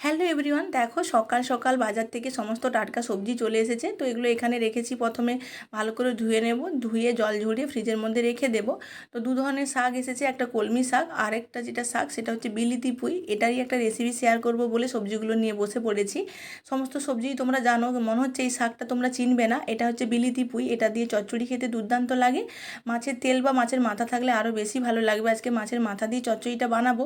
Hello everyone, দেখো সকাল সকাল বাজার থেকে সমস্ত টাটকা সবজি চলে এসেছে। তো এগুলো এখানে রেখেছি। প্রথমে ভালো করে ধুয়ে নেব। ধুয়ে জল ঝরিয়ে ফ্রিজের মধ্যে রেখে দেব। তো দু ধরনের শাক এসেছে। একটা কলমি শাক আর একটা যেটা শাক সেটা হচ্ছে বিলিতি পুঁই। এটারই একটা রেসিপি শেয়ার করব বলে সবজিগুলো নিয়ে বসে পড়েছি। সমস্ত সবজি তোমরা জানো, মনে হচ্ছে এই শাকটা তোমরা চিনবে না। এটা হচ্ছে বিলিতি পুঁই। এটা দিয়ে চচ্চড়ি খেতে দুর্দান্ত লাগে। মাছের তেল বা মাছের মাথা থাকলে আরও বেশি ভালো লাগবে। আজকে মাছের মাথা দিয়ে চচ্চড়িটা বানাবো।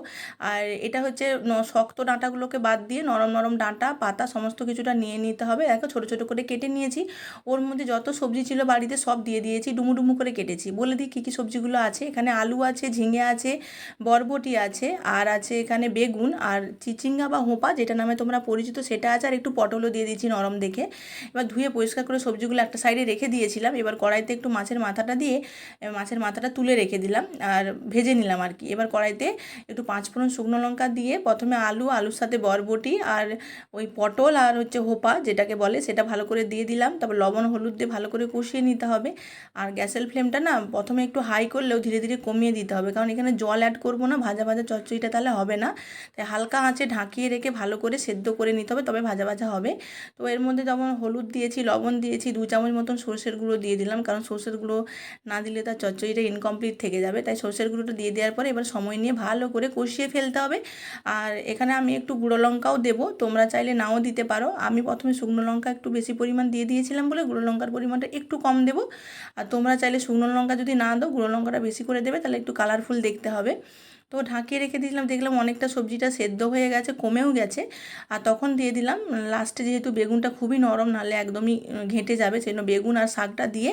আর এটা হচ্ছে শক্ত ডাঁটাগুলোকে বাদ দিয়ে নরম নরম ডাঁটা, পাতা সমস্ত কিছুটা নিয়ে নিতে হবে। দেখো ছোটো ছোটো করে কেটে নিয়েছি। ওর মধ্যে যত সবজি ছিল বাড়িতে সব দিয়ে দিয়েছি, ডুমু ডুমু করে কেটেছি। বলে দিই কী কী সবজিগুলো আছে। এখানে আলু আছে, ঝিঙে আছে, বরবটি আছে, আর আছে এখানে বেগুন, আর চিচিঙ্গা বা হোঁপা, যেটা নামে তোমরা পরিচিত, সেটা আছে। আর একটু পটলও দিয়ে দিয়েছি নরম দেখে। এবার ধুয়ে পরিষ্কার করে সবজিগুলো একটা সাইডে রেখে দিয়েছিলাম। এবার কড়াইতে একটু মাছের মাথাটা দিয়ে মাছের মাথাটা তুলে রেখে দিলাম আর ভেজে নিলাম আর কি। এবার কড়াইতে একটু পাঁচ ফোড়ন শুকনো লঙ্কা দিয়ে প্রথমে আলু, আলুর সাথে বরবটি আর ওই পটল আর হচ্ছে হোপা যেটাকে বলে সেটা ভালো করে দিয়ে দিলাম। তারপর লবণ, হলুদ দিয়ে ভালো করে কষিয়ে নিতে হবে। আর গ্যাসের ফ্লেমটা না প্রথমে একটু হাই করলেও ধীরে ধীরে কমিয়ে দিতে হবে। কারণ এখানে জল অ্যাড করব না, ভাজা ভাজা চচ্চড়িটা তাহলে হবে না। তাই হালকা আঁচে ঢাকিয়ে রেখে ভালো করে সেদ্ধ করে নিতে হবে, তবে ভাজা ভাজা হবে। তো এর মধ্যে যেমন হলুদ দিয়েছি, লবণ দিয়েছি, দু চামচ মতন সর্ষের গুঁড়ো দিয়ে দিলাম। কারণ সর্ষের গুঁড়ো না দিলে তার চচ্চড়িটা ইনকমপ্লিট থেকে যাবে। তাই সর্ষের গুঁড়োটা দিয়ে দেওয়ার পরে এবার সময় নিয়ে ভালো করে কষিয়ে ফেলতে হবে। আর এখানে আমি একটু গুঁড়ো লঙ্কাও দেবো, তোমরা চাইলে নাও দিতে পারো। আমি প্রথমে শুকনো লঙ্কা একটু বেশি পরিমাণ দিয়ে দিয়েছিলাম বলে, গুঁড়ো লঙ্কার পরিমাণটা একটু কম দেবো। আর তোমরা চাইলে শুকনো লঙ্কা যদি না দাও, গুঁড়ো লঙ্কাটা বেশি করে দেবে, তাহলে একটু কালারফুল দেখতে হবে। তো ঢাকিয়ে রেখে দিয়েছিলাম, দেখলাম অনেকটা সবজিটা সেদ্ধ হয়ে গেছে, কমেও গেছে। আর তখন দিয়ে দিলাম, লাস্টে যেহেতু বেগুনটা খুবই নরম, নাহলে একদমই ঘেঁটে যাবে, সেই জন্য বেগুন আর শাকটা দিয়ে,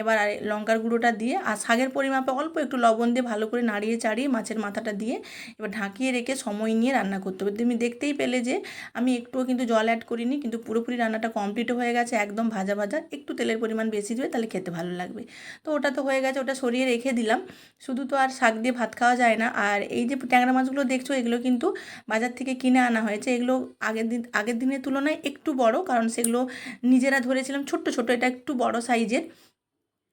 এবার আর লঙ্কার গুঁড়োটা দিয়ে, আর শাকের পরিমাপে অল্প একটু লবণ দিয়ে ভালো করে নাড়িয়ে চাড়িয়ে মাছের মাথাটা দিয়ে, এবার ঢাকিয়ে রেখে সময় নিয়ে রান্না করতে হবে। তুমি দেখতেই পেলে যে, আমি একটুও কিন্তু জল অ্যাড করিনি, কিন্তু পুরোপুরি রান্নাটা কমপ্লিট হয়ে গেছে, একদম ভাজা ভাজা, একটু তেলের পরিমাণ বেশি দেবে তাহলে খেতে ভালো লাগবে। তো ওটা তো হয়ে গেছে, ওটা সরিয়ে রেখে দিলাম। শুধু তো আর শাক দিয়ে ভাত খাওয়া যায় না, আর এই যে ট্যাংরা মাছগুলো দেখছ, এগুলো কিন্তু বাজার থেকে কিনে আনা হয়েছে। এগুলো আগের দিন, আগের দিনের তুলনায় একটু বড়, কারণ সেগুলো নিজেরা ধরেছিলাম ছোট্ট ছোট এটা একটু বড় সাইজের।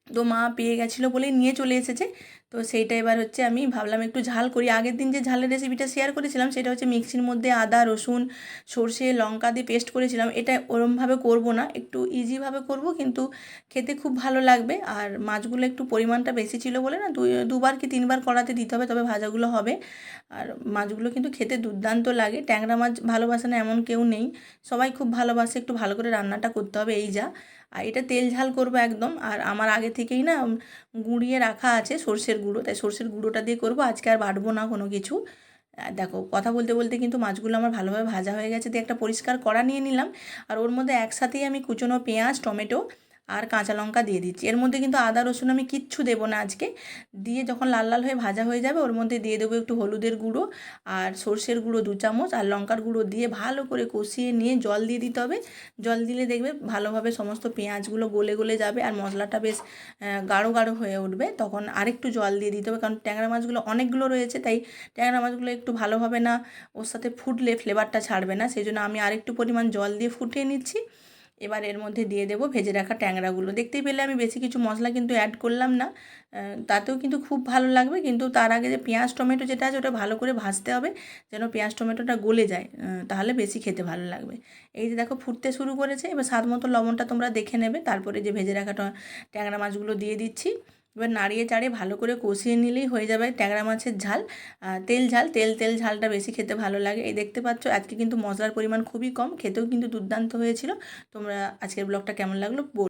তো মা পেয়ে গেছিল বলেই নিয়ে চলে এসেছে। তো সেইটা এবার হচ্ছে আমি ভাবলাম একটু ঝাল করি। আগের দিন যে ঝালের রেসিপিটা শেয়ার করেছিলাম, সেটা হচ্ছে মিক্সির মধ্যে আদা, রসুন, সর্ষে, লঙ্কা দিয়ে পেস্ট করেছিলাম। এটা ওরমভাবে করব না, একটু ইজিভাবে করব, কিন্তু খেতে খুব ভালো লাগবে। আর মাছগুলো একটু পরিমাণটা বেশি ছিল বলে না, দুই, দুবার কি তিনবার কড়াতে দিতে হবে, তবে ভাজাগুলো হবে। আর মাছগুলো কিন্তু খেতে দুর্দান্ত লাগে। ট্যাংরা মাছ ভালোবাসে না এমন কেউ নেই। সবাই খুব ভালোবাসে, একটু ভালো করে রান্নাটা করতে হবে, এই যা। আর এটা তেল ঝাল করব একদম। আর আমার আগে থেকেই না গুঁড়িয়ে রাখা আছে সর্ষের গুঁড়ো, তাই সর্ষের গুঁড়োটা দিয়ে করব। আজকে আর বাটবো না কোনো কিছু। দেখো, কথা বলতে বলতে কিন্তু মাছগুলো আমার ভালোভাবে ভাজা হয়ে গেছে। দিয়ে একটা পরিষ্কার কড়া নিয়ে নিলাম। আর ওর মধ্যে একসাথেই আমি কুচনো পেঁয়াজ, টমেটো আর কাঁচা লঙ্কা দিয়ে দিচ্ছি। এর মধ্যে কিন্তু আদা, রসুন আমি কিচ্ছু দেবো না আজকে। দিয়ে যখন লাল লাল হয়ে ভাজা হয়ে যাবে, ওর মধ্যে দিয়ে দেবো একটু হলুদের গুঁড়ো আর সর্ষের গুঁড়ো দু চামচ আর লঙ্কার গুঁড়ো দিয়ে ভালো করে কষিয়ে নিয়ে জল দিয়ে দিতে হবে। জল দিলে দেখবে ভালোভাবে সমস্ত পেঁয়াজগুলো গলে গলে যাবে আর মশলাটা বেশ গাঢ় গাঢ় হয়ে উঠবে। তখন আরেকটু জল দিয়ে দিতে হবে কারণ ট্যাংরা মাছগুলো অনেকগুলো রয়েছে, তাই ট্যাংরা মাছগুলো একটু ভালোভাবে না ওর সাথে ফুটলে ফ্লেভারটা ছাড়বে না। সেই জন্য আমি আরেকটু পরিমাণ জল দিয়ে ফুটিয়ে নিচ্ছি। এবার এর মধ্যে দিয়ে দেবো ভেজে রাখা ট্যাংরাগুলো। দেখতেই পেলে আমি বেশি কিছু মশলা কিন্তু অ্যাড করলাম না। তাতেও কিন্তু খুব ভালো লাগবে, কিন্তু তার আগে যে পেঁয়াজ, টমেটো যেটা আছে ওটা ভালো করে ভাজতে হবে যেন পেঁয়াজ, টমেটোটা গলে যায় তাহলে বেশি খেতে ভালো লাগবে। এই যে দেখো ফুটতে শুরু করেছে, এবার স্বাদ মতো লবণটা তোমরা দেখে নেবে। তারপরে যে ভেজে রাখা ট্যাংরা মাছগুলো দিয়ে দিচ্ছি। এবার নাড়িয়ে চাড়িয়ে ভালো করে কষিয়ে নিলেই হয়ে যাবে ট্যাংরা মাছের ঝাল। তেল ঝাল, তেল তেল ঝালটা বেশি খেতে ভালো লাগে। এই দেখতে পাচ্ছ, আজকে কিন্তু মশলার পরিমাণ খুবই কম, খেতেও কিন্তু দুর্দান্ত হয়েছিল। তোমরা আজকের ব্লগটা কেমন লাগল